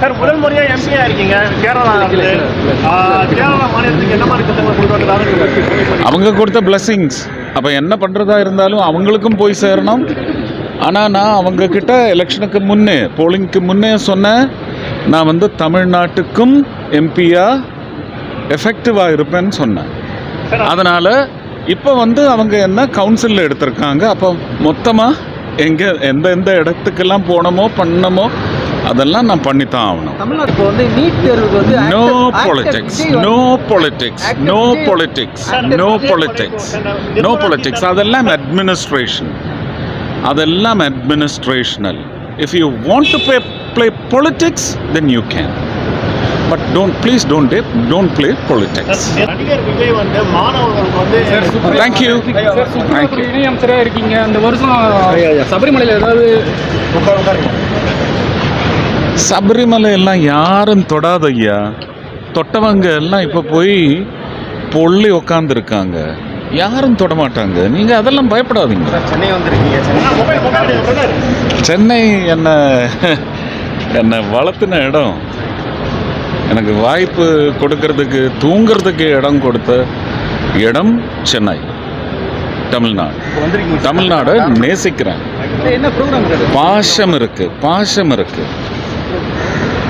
Sir முதல் முறையா எம்பியா இருக்கீங்க. கேரளா கேரளா மாநிலத்துக்கு என்ன மாதிரி திட்டங்கள் அவங்க கொடுத்த blessings. அப்போ என்ன பண்ணுறதா இருந்தாலும் அவங்களுக்கும் போய் சேரணும். ஆனால் நான் அவங்க கிட்ட எலெக்ஷனுக்கு முன்னே போலிங்க்கு முன்னே சொன்னேன். நான் வந்து தமிழ்நாட்டுக்கும் எம்பியா எஃபெக்டிவாக இருப்பேன்னு சொன்னேன். அதனால் இப்போ வந்து அவங்க என்ன கவுன்சிலில் எடுத்திருக்காங்க. அப்போ மொத்தமாக எங்கே எந்த எந்த இடத்துக்கெல்லாம் போனோமோ பண்ணமோ அதெல்லாம் நான் பண்ணித்தான் ஆகணும். No politics no politics no politics no politics no politics அதெல்லாம் அட்மினிஸ்ட்ரேஷன் அதெல்லாம் அட்மினிஸ்ட்ரேஷனல் if you want to play play politics then you can but don't please don't don't play politics thank you thank you இணையமைச்சராக இருக்கீங்க. அந்த வருஷம் சபரிமலையில் ஏதாவது சபரிமலை எல்லாம் யாரும் தொடாத ஐயா தொட்டவங்க எல்லாம் இப்போ போய் பொள்ளி உக்காந்துருக்காங்க. யாரும் தொட மாட்டாங்க நீங்கள் அதெல்லாம் பயப்படாதீங்க. சென்னை வந்திருக்கீங்க. சென்னை என்னை என்னை வளர்த்துன இடம். எனக்கு வாய்ப்பு கொடுக்கறதுக்கு தூங்குறதுக்கு இடம் கொடுத்த இடம் சென்னை தமிழ்நாடு. தமிழ்நாடை நேசிக்கிறேன். என்ன ப்ரோக்ராம் சார்? பாசம் outro.